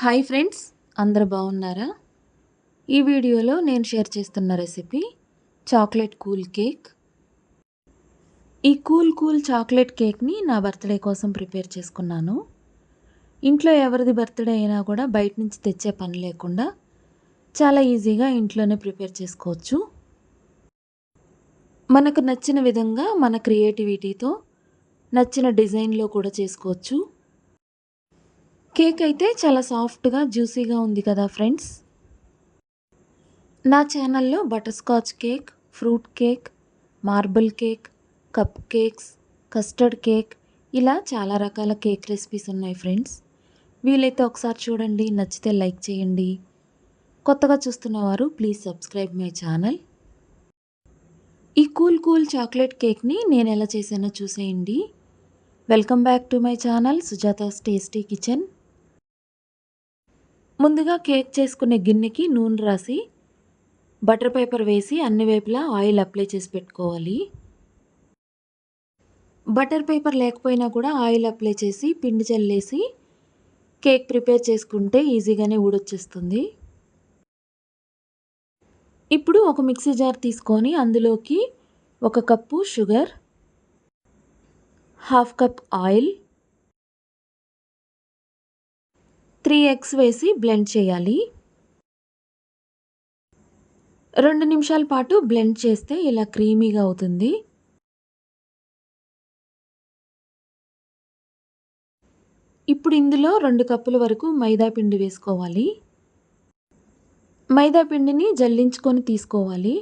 Hi friends అందరు బాగున్నారా? ఈ వీడియోలో నేను షేర్ చేస్తున్న రెసిపీ చాక్లెట్ కూల్ కేక్. ఈ కూల్ కూల్ చాక్లెట్ కేక్ని నా బర్త్డే కోసం ప్రిపేర్ చేసుకున్నాను. ఇంట్లో ఎవరిది బర్త్డే అయినా కూడా బయట నుంచి తెచ్చే పని లేకుండా చాలా ఈజీగా ఇంట్లోనే ప్రిపేర్ చేసుకోవచ్చు. మనకు నచ్చిన విధంగా మన క్రియేటివిటీతో నచ్చిన డిజైన్లో కూడా చేసుకోవచ్చు. కేక్ అయితే చాలా సాఫ్ట్గా జ్యూసీగా ఉంది కదా ఫ్రెండ్స్? నా ఛానల్లో butterscotch cake fruit cake marble cake cupcakes custard cake ఇలా చాలా రకాల కేక్ రెసిపీస్ ఉన్నాయి ఫ్రెండ్స్. వీలైతే ఒకసారి చూడండి నచ్చితే లైక్ చేయండి. కొత్తగా చూస్తున్నవారు ప్లీజ్ సబ్స్క్రైబ్ మై ఛానల్. ఈ కూల్ కూల్ చాక్లెట్ కేక్ని నేను ఎలా చేశానో చూసేయండి. Welcome back to my channel Sujatha's tasty kitchen. ముందుగా కేక్ చేసుకునే గిన్నెకి నూనె రాసి బటర్ పేపర్ వేసి అన్ని వైపులా ఆయిల్ అప్లై చేసి పెట్టుకోవాలి. బటర్ పేపర్ లేకపోయినా కూడా ఆయిల్ అప్లై చేసి పిండి చల్లేసి కేక్ ప్రిపేర్ చేసుకుంటే ఈజీగానే ఊడొచ్చేస్తుంది. ఇప్పుడు ఒక మిక్సీ జార్ తీసుకొని అందులోకి ఒక cup sugar half cup oil three eggs వేసి బ్లెండ్ చేయాలి. రెండు నిమిషాల పాటు బ్లెండ్ చేస్తే ఇలా క్రీమీగా అవుతుంది. ఇప్పుడు ఇందులో రెండు కప్పుల వరకు మైదా పిండి వేసుకోవాలి. మైదా పిండిని జల్లించుకొని తీసుకోవాలి.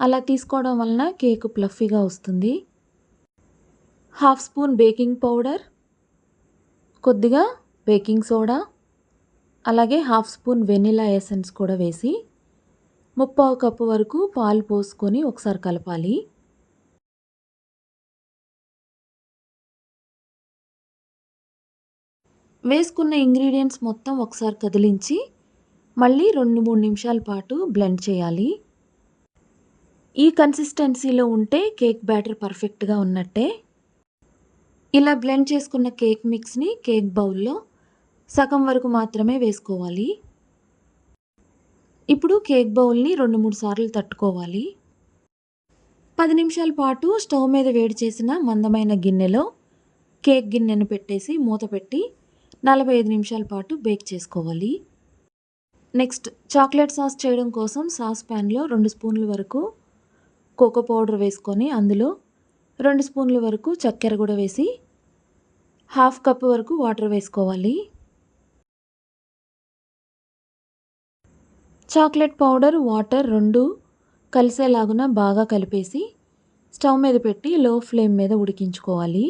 అలా తీసుకోవడం వలన కేక్ ప్లఫీగా వస్తుంది. హాఫ్ స్పూన్ బేకింగ్ పౌడర్ కొద్దిగా బేకింగ్ సోడా అలాగే హాఫ్ స్పూన్ వెనిలా ఎసెన్స్ కూడా వేసి ముప్పావు కప్పు వరకు పాలు పోసుకొని ఒకసారి కలపాలి. వేసుకున్న ఇంగ్రీడియంట్స్ మొత్తం ఒకసారి కదిలించి మళ్ళీ రెండు మూడు నిమిషాల పాటు బ్లెండ్ చేయాలి. ఈ కన్సిస్టెన్సీలో ఉంటే కేక్ బ్యాటర్ పర్ఫెక్ట్గా ఉన్నట్టే. ఇలా బ్లెండ్ చేసుకున్న కేక్ మిక్స్ని కేక్ బౌల్లో సగం వరకు మాత్రమే వేసుకోవాలి. ఇప్పుడు కేక్ బౌల్ని రెండు మూడు సార్లు తట్టుకోవాలి. పది నిమిషాల పాటు స్టవ్ మీద వేడి చేసిన మందమైన గిన్నెలో కేక్ గిన్నెను పెట్టేసి మూత పెట్టి నలభై ఐదు నిమిషాల పాటు బేక్ చేసుకోవాలి. నెక్స్ట్ చాక్లెట్ సాస్ చేయడం కోసం సాస్ ప్యాన్లో రెండు స్పూన్ల వరకు కోకో పౌడర్ వేసుకొని అందులో రెండు స్పూన్ల వరకు చక్కెర కూడా వేసి హాఫ్ కప్ వరకు వాటర్ వేసుకోవాలి. చాక్లెట్ పౌడర్ వాటర్ రెండు కలిసేలాగున బాగా కలిపేసి స్టవ్ మీద పెట్టి లో ఫ్లేమ్ మీద ఉడికించుకోవాలి.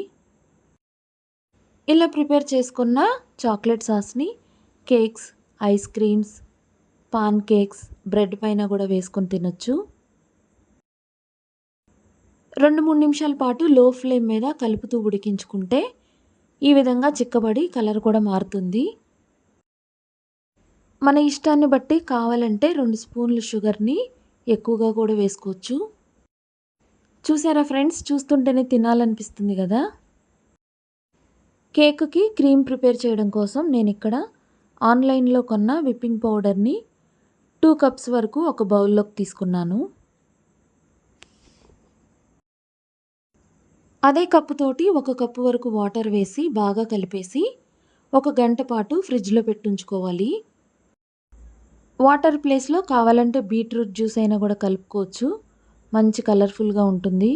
ఇలా ప్రిపేర్ చేసుకున్న chocolate సాస్ని cakes ice creams pancakes bread పైన కూడా వేసుకొని తినొచ్చు. రెండు మూడు నిమిషాల పాటు లో ఫ్లేమ్ మీద కలుపుతూ ఉడికించుకుంటే ఈ విధంగా చిక్కబడి కలర్ కూడా మారుతుంది. మన ఇష్టాన్ని బట్టి కావాలంటే రెండు స్పూన్లు షుగర్ని ఎక్కువగా కూడా వేసుకోవచ్చు. చూసారా ఫ్రెండ్స్? చూస్తుంటేనే తినాలనిపిస్తుంది కదా? కేక్కి క్రీమ్ ప్రిపేర్ చేయడం కోసం నేను ఇక్కడ ఆన్లైన్లో కొన్న విప్పింగ్ పౌడర్ని టూ కప్స్ వరకు ఒక బౌల్లోకి తీసుకున్నాను. అదే కప్పుతోటి ఒక కప్పు వరకు వాటర్ వేసి బాగా కలిపేసి ఒక గంట పాటు ఫ్రిడ్జ్లో పెట్టుంచుకోవాలి. వాటర్ ప్లేస్లో కావాలంటే బీట్రూట్ జ్యూస్ అయినా కూడా కలుపుకోవచ్చు. మంచి కలర్ఫుల్గా ఉంటుంది.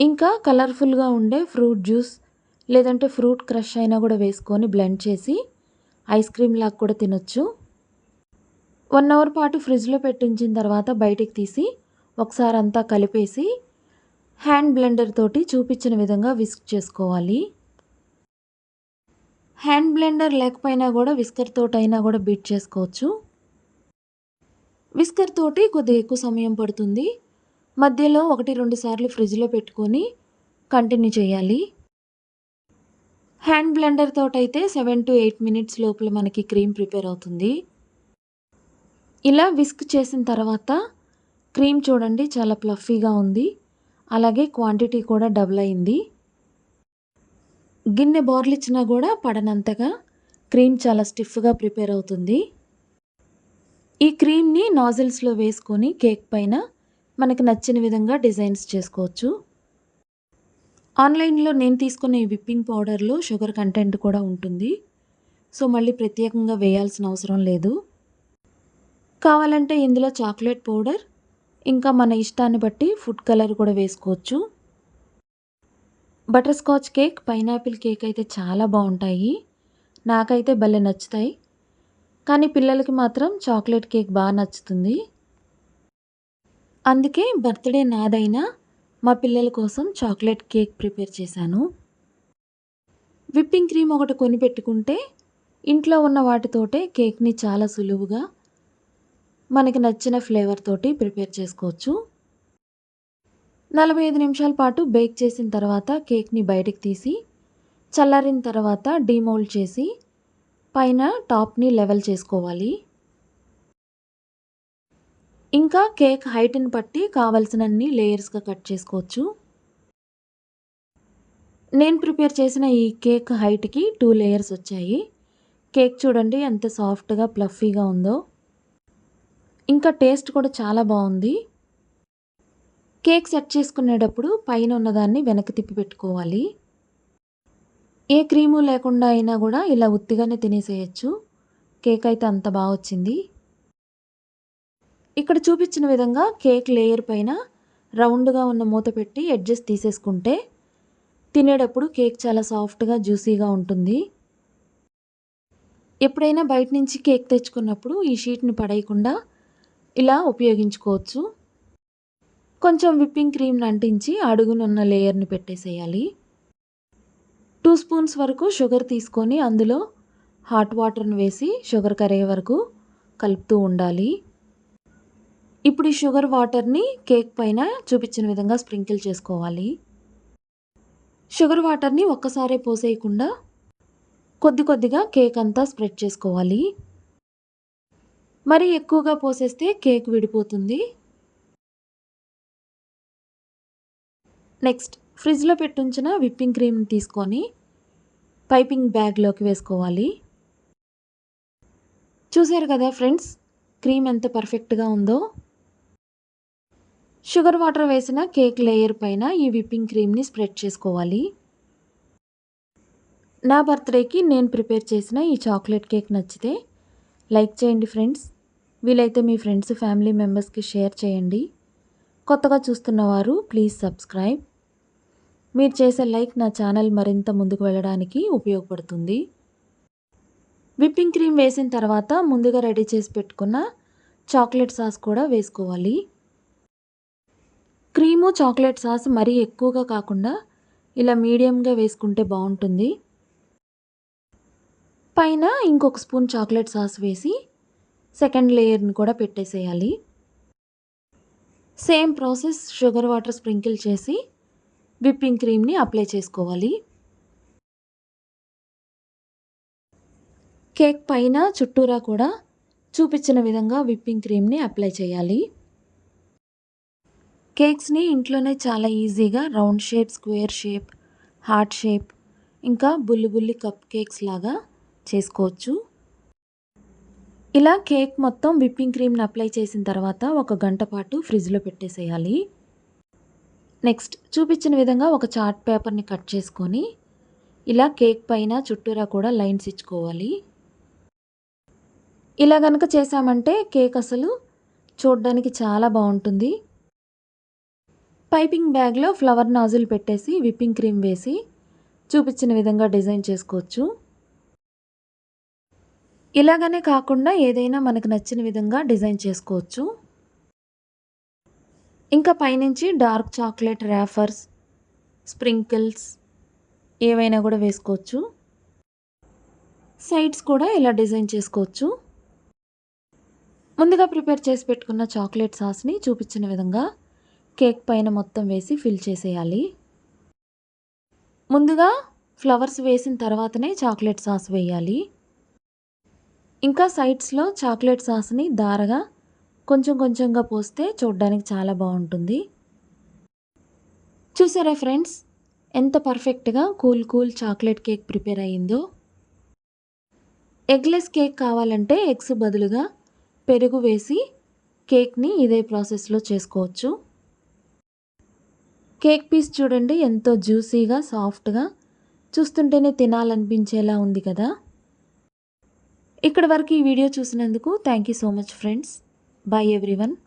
ఇంకా కలర్ఫుల్గా ఉండే ఫ్రూట్ జ్యూస్ లేదంటే ఫ్రూట్ క్రష్ అయినా కూడా వేసుకొని బ్లెండ్ చేసి ఐస్ క్రీమ్ లాగా కూడా తినొచ్చు. వన్ అవర్ పాటు ఫ్రిడ్జ్లో పెట్టించిన తర్వాత బయటికి తీసి ఒకసారి అంతా కలిపేసి హ్యాండ్ బ్లెండర్ తోటి చూపించిన విధంగా విస్క్ చేసుకోవాలి. హ్యాండ్ బ్లెండర్ లేకపోయినా కూడా విస్కర్ తోటైనా కూడా బీట్ చేసుకోవచ్చు. విస్కర్ తోటి కొద్దిగా ఎక్కువ సమయం పడుతుంది. మధ్యలో ఒకటి రెండు సార్లు ఫ్రిడ్జ్లో పెట్టుకొని కంటిన్యూ చేయాలి. హ్యాండ్ బ్లెండర్ తోటైతే సెవెన్ టు ఎయిట్ మినిట్స్ లోపల మనకి క్రీమ్ ప్రిపేర్ అవుతుంది. ఇలా విస్క్ చేసిన తర్వాత క్రీమ్ చూడండి చాలా ప్లఫీగా ఉంది. అలాగే క్వాంటిటీ కూడా డబుల్ అయింది. గిన్నె బోర్లిచ్చినా కూడా పడనంతగా క్రీమ్ చాలా స్టిఫ్గా ప్రిపేర్ అవుతుంది. ఈ క్రీమ్ని నాజిల్స్లో వేసుకొని కేక్ పైన మనకు నచ్చిన విధంగా డిజైన్స్ చేసుకోవచ్చు. ఆన్లైన్లో నేను తీసుకున్న ఈ విప్పింగ్ పౌడర్లో షుగర్ కంటెంట్ కూడా ఉంటుంది. సో మళ్ళీ ప్రత్యేకంగా వేయాల్సిన అవసరం లేదు. కావాలంటే ఇందులో చాక్లెట్ పౌడర్ ఇంకా మన ఇష్టాన్ని బట్టి ఫుడ్ కలర్ కూడా వేసుకోవచ్చు. Butterscotch cake pineapple cake అయితే చాలా బాగుంటాయి. నాకైతే భలే నచ్చుతాయి. కానీ పిల్లలకి మాత్రం చాక్లెట్ కేక్ బాగా నచ్చుతుంది. అందుకే బర్త్డే నాదైనా మా పిల్లల కోసం చాక్లెట్ కేక్ ప్రిపేర్ చేశాను. విప్పింగ్ క్రీమ్ ఒకటి కొని పెట్టుకుంటే ఇంట్లో ఉన్న వాటితోటే కేక్ని చాలా సులువుగా మనకి నచ్చిన ఫ్లేవర్ తోటి ప్రిపేర్ చేసుకోవచ్చు. నలభై ఐదు నిమిషాల పాటు బేక్ చేసిన తర్వాత కేక్ని బయటకు తీసి చల్లారిన తర్వాత డీమోల్డ్ చేసి పైన టాప్ని లెవెల్ చేసుకోవాలి. ఇంకా కేక్ హైట్ని బట్టి కావలసినన్ని లేయర్స్గా కట్ చేసుకోవచ్చు. నేను ప్రిపేర్ చేసిన ఈ కేక్ హైట్కి టూ లేయర్స్ వచ్చాయి. కేక్ చూడండి ఎంత సాఫ్ట్గా ప్లఫీగా ఉందో. ఇంకా టేస్ట్ కూడా చాలా బాగుంది. కేక్ సెట్ చేసుకునేటప్పుడు పైన ఉన్నదాన్ని వెనక్కి తిప్పి పెట్టుకోవాలి. ఏ క్రీము లేకుండా అయినా కూడా ఇలా ఉత్తిగానే తినేసేయచ్చు. కేక్ అయితే అంత బాగా వచ్చింది. ఇక్కడ చూపించిన విధంగా కేక్ లేయర్ పైన రౌండ్గా ఉన్న మూత పెట్టి ఎడ్జెస్ తీసేసుకుంటే తినేటప్పుడు కేక్ చాలా సాఫ్ట్గా జ్యూసీగా ఉంటుంది. ఎప్పుడైనా బయట నుంచి కేక్ తెచ్చుకున్నప్పుడు ఈ షీట్ని పడేయకుండా ఇలా ఉపయోగించుకోవచ్చు. కొంచెం విప్పింగ్ క్రీమ్ని అంటించి అడుగునున్న లేయర్ని పెట్టేసేయాలి. టూ స్పూన్స్ వరకు షుగర్ తీసుకొని అందులో హాట్ వాటర్ని వేసి షుగర్ కరిగే వరకు కలుపుతూ ఉండాలి. ఇప్పుడు ఈ షుగర్ వాటర్ని కేక్ పైన చూపించిన విధంగా స్ప్రింకిల్ చేసుకోవాలి. షుగర్ వాటర్ని ఒక్కసారే పోసేయకుండా కొద్ది కొద్దిగా కేక్ అంతా స్ప్రెడ్ చేసుకోవాలి. మరి ఎక్కువగా పోసేస్తే కేక్ విడిపోతుంది. నెక్స్ట్ ఫ్రిడ్జ్లో పెట్టుంచిన విప్పింగ్ క్రీమ్ తీసుకొని పైపింగ్ బ్యాగ్లోకి వేసుకోవాలి. చూసారు కదా ఫ్రెండ్స్ క్రీమ్ ఎంత పర్ఫెక్ట్గా ఉందో. షుగర్ వాటర్ వేసిన కేక్ లేయర్ పైన ఈ విప్పింగ్ క్రీమ్ని స్ప్రెడ్ చేసుకోవాలి. నా బర్త్డేకి నేను ప్రిపేర్ చేసిన ఈ చాక్లెట్ కేక్ నచ్చితే లైక్ చేయండి ఫ్రెండ్స్. వీలైతే మీ ఫ్రెండ్స్ ఫ్యామిలీ మెంబర్స్కి షేర్ చేయండి. కొత్తగా చూస్తున్నవారు ప్లీజ్ సబ్స్క్రైబ్. మీరు చేసే లైక్ నా ఛానల్ మరింత ముందుకు వెళ్ళడానికి ఉపయోగపడుతుంది. విప్పింగ్ క్రీమ్ వేసిన తర్వాత ముందుగా రెడీ చేసి పెట్టుకున్న చాక్లెట్ సాస్ కూడా వేసుకోవాలి. క్రీము చాక్లెట్ సాస్ మరీ ఎక్కువగా కాకుండా ఇలా మీడియంగా వేసుకుంటే బాగుంటుంది. పైన ఇంకొక స్పూన్ చాక్లెట్ సాస్ వేసి సెకండ్ లేయర్ని కూడా పెట్టేసేయాలి. Same process sugar water sprinkle చేసి విప్పింగ్ క్రీమ్ని అప్లై చేసుకోవాలి. కేక్ పైన చుట్టూరా కూడా చూపించిన విధంగా విప్పింగ్ క్రీమ్ని అప్లై చేయాలి. కేక్స్ని ఇంట్లోనే చాలా ఈజీగా round shape square shape heart shape ఇంకా బుల్లి బుల్లి కప్ కేక్స్ లాగా చేసుకోవచ్చు. ఇలా కేక్ మొత్తం విప్పింగ్ క్రీమ్ని అప్లై చేసిన తర్వాత ఒక గంట పాటు ఫ్రిడ్జ్లో పెట్టేసేయాలి. నెక్స్ట్ చూపించిన విధంగా ఒక చార్ట్ పేపర్ని కట్ చేసుకొని ఇలా కేక్ పైన చుట్టూరా కూడా లైన్స్ ఇచ్చుకోవాలి. ఇలా కనుక చేసామంటే కేక్ అసలు చూడడానికి చాలా బాగుంటుంది. పైపింగ్ బ్యాగ్లో ఫ్లవర్ నాజులు పెట్టేసి విప్పింగ్ క్రీమ్ వేసి చూపించిన విధంగా డిజైన్ చేసుకోవచ్చు. ఇలాగనే కాకుండా ఏదైనా మనకు నచ్చిన విధంగా డిజైన్ చేసుకోవచ్చు. ఇంకా పైనుంచి డార్క్ చాక్లెట్ ర్యాఫర్స్ స్ప్రింకిల్స్ ఏవైనా కూడా వేసుకోవచ్చు. సైడ్స్ కూడా ఇలా డిజైన్ చేసుకోవచ్చు. ముందుగా ప్రిపేర్ చేసి పెట్టుకున్న చాక్లెట్ సాస్ని చూపించిన విధంగా కేక్ పైన మొత్తం వేసి ఫిల్ చేసేయాలి. ముందుగా ఫ్లవర్స్ వేసిన తర్వాతనే చాక్లెట్ సాస్ వేయాలి. ఇంకా సైడ్స్లో చాక్లెట్ సాస్ని దారగా కొంచెం కొంచెంగా పోస్తే చూడడానికి చాలా బాగుంటుంది. చూసారా ఫ్రెండ్స్? ఎంత పర్ఫెక్ట్గా cool cool chocolate cake prepare అయ్యిందో. ఎగ్లెస్ కేక్ కావాలంటే ఎగ్స్ బదులుగా పెరుగు వేసి కేక్ని ఇదే ప్రాసెస్లో చేసుకోవచ్చు. కేక్ పీస్ చూడండి ఎంతో జ్యూసీగా సాఫ్ట్గా. చూస్తుంటేనే తినాలనిపించేలా ఉంది కదా. ఇక్కడ వరకు ఈ వీడియో చూసినందుకు thank you so much friends. Bye everyone.